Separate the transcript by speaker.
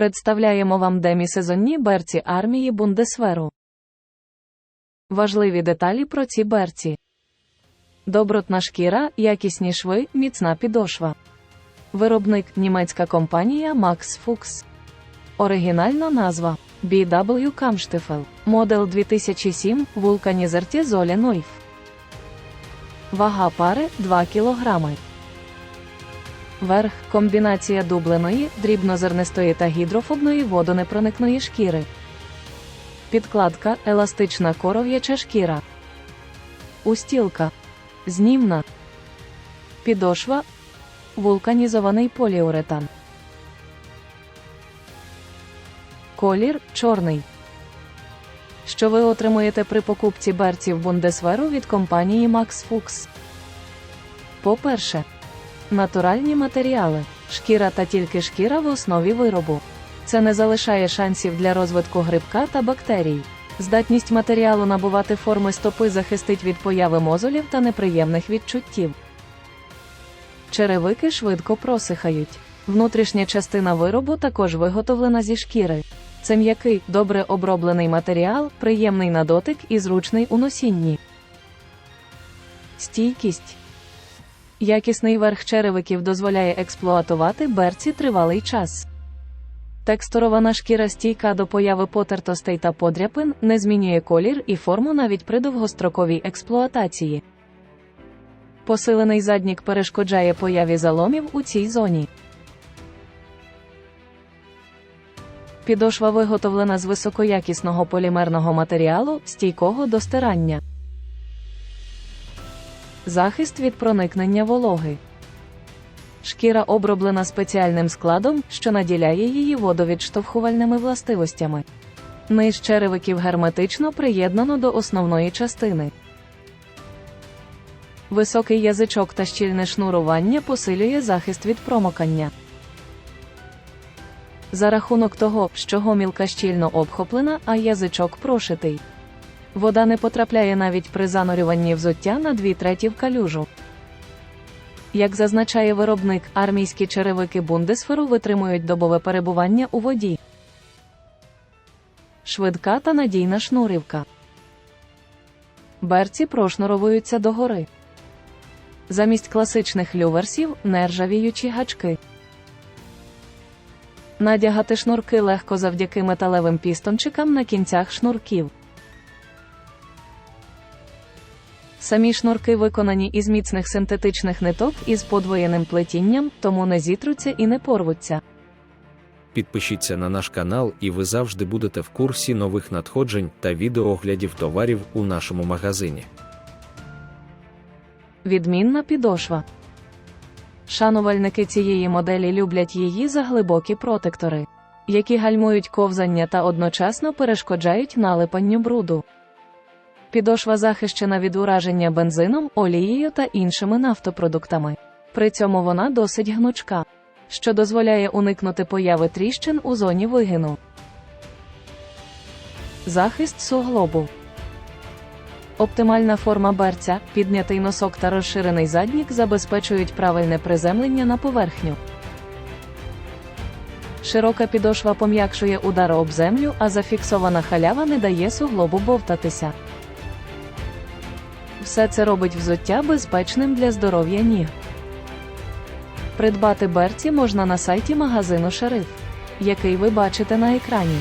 Speaker 1: Представляємо вам демісезонні берці армії Бундесверу. Важливі деталі про ці берці. Добротна шкіра, якісні шви, міцна підошва. Виробник німецька компанія Max Fuchs. Оригінальна назва BW Камштифел. Модель 2007 Вулканізерті Золі Нойф. Вага пари 2 кг. Верх комбінація дубленої, дрібнозернистої та гідрофобної водонепроникної шкіри. Підкладка еластична коров'яча шкіра. Устілка. Знімна. Підошва. Вулканізований поліуретан. Колір чорний. Що ви отримуєте при покупці берців Бундесверу від компанії Max Fuchs? По-перше, натуральні матеріали, шкіра та тільки шкіра в основі виробу. Це не залишає шансів для розвитку грибка та бактерій. Здатність матеріалу набувати форми стопи захистить від появи мозолів та неприємних відчуттів. Черевики швидко просихають. Внутрішня частина виробу також виготовлена зі шкіри. Це м'який, добре оброблений матеріал, приємний на дотик і зручний у носінні. Стійкість. Якісний верх черевиків дозволяє експлуатувати берці тривалий час. Текстурована шкіра стійка до появи потертостей та подряпин, не змінює колір і форму навіть при довгостроковій експлуатації. Посилений заднік перешкоджає появі заломів у цій зоні. Підошва виготовлена з високоякісного полімерного матеріалу, стійкого до стирання. Захист від проникнення вологи. Шкіра оброблена спеціальним складом, що наділяє її водовідштовхувальними властивостями. Низ черевиків герметично приєднано до основної частини. Високий язичок та щільне шнурування посилює захист від промокання. За рахунок того, що гомілка щільно обхоплена, а язичок прошитий. Вода не потрапляє навіть при занурюванні взуття на дві треті в калюжу. Як зазначає виробник, армійські черевики Бундесферу витримують добове перебування у воді. Швидка та надійна шнурівка. Берці прошнуровуються догори. Замість класичних люверсів нержавіючі гачки. Надягати шнурки легко завдяки металевим пістончикам на кінцях шнурків. Самі шнурки виконані із міцних синтетичних ниток із подвоєним плетінням, тому не зітруться і не порвуться.
Speaker 2: Підпишіться на наш канал, і ви завжди будете в курсі нових надходжень та відеооглядів товарів у нашому магазині.
Speaker 1: Відмінна підошва. Шанувальники цієї моделі люблять її за глибокі протектори, які гальмують ковзання та одночасно перешкоджають налипанню бруду. Підошва захищена від ураження бензином, олією та іншими нафтопродуктами. При цьому вона досить гнучка, що дозволяє уникнути появи тріщин у зоні вигину. Захист суглобу. Оптимальна форма берця, піднятий носок та розширений заднік забезпечують правильне приземлення на поверхню. Широка підошва пом'якшує удар об землю, а зафіксована халява не дає суглобу бовтатися. Все це робить взуття безпечним для здоров'я ніг. Придбати берці можна на сайті магазину Шериф, який ви бачите на екрані.